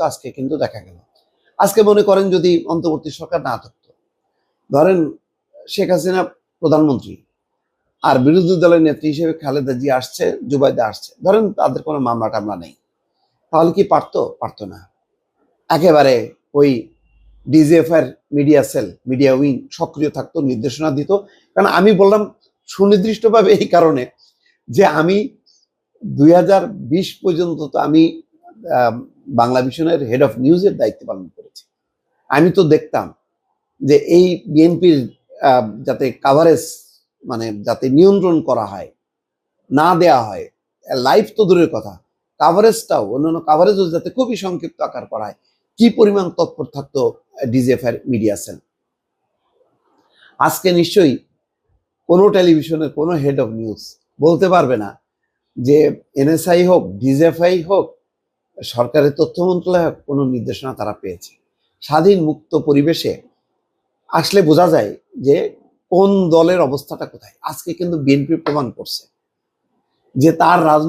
থাকতো আজকে কিন্তু দেখা গেল। আজকে মনে করেন যদি অন্তর্বর্তী সরকার না থাকতো, ধরেন শেখ হাসিনা প্রধানমন্ত্রী আর বিরোধী দলের নেত্রী হিসেবে খালেদা জি আসছে, জুবাইদা আসছে, ধরেন তাদের কোনো মামলা টামলা নেই, তাহলে কি পারতো? পারতো না। একেবারে ওই DGFR media cell, media wing সক্রিয় থাকতো, নির্দেশনা দিত। কারণ আমি বললাম সুনির্দিষ্টভাবে এই কারণে যে আমি দুই হাজার বিশ পর্যন্ত তো আমি বাংলা মিশনের হেড অফ নিউজের দায়িত্ব পালন করেছি। আমি তো দেখতাম যে এই বিএনপির যাতে কাভারেজ মানে যাতে নিয়ন্ত্রণ করা হয়, না দেয়া হয় লাইভ তো দূরের কথা। কাভারেজটাও অন্যান্য কাভারেজও যাতে খুবই সংক্ষিপ্ত আকার করা হয়। কি পরিমাণ তৎপর থাকতো ডিজিএফআর মিডিয়া সেল? আজকে নিশ্চয়ই কোনো টেলিভিশনের কোনো হেড অফ নিউজ বলতে পারবে না যে এনএসআই হোক, ডিজিএফআই হোক সরকারের তথ্য মন্ত্রণালয় কোনো নির্দেশনা তারা পেয়েছে। স্বাধীন মুক্ত পরিবেশে আসলে বোঝা যায় যে কোন দলের অবস্থাটা কোথায়। আজকে কিন্তু বিএনপি প্রমাণ করছে যে তার রাজনৈতিক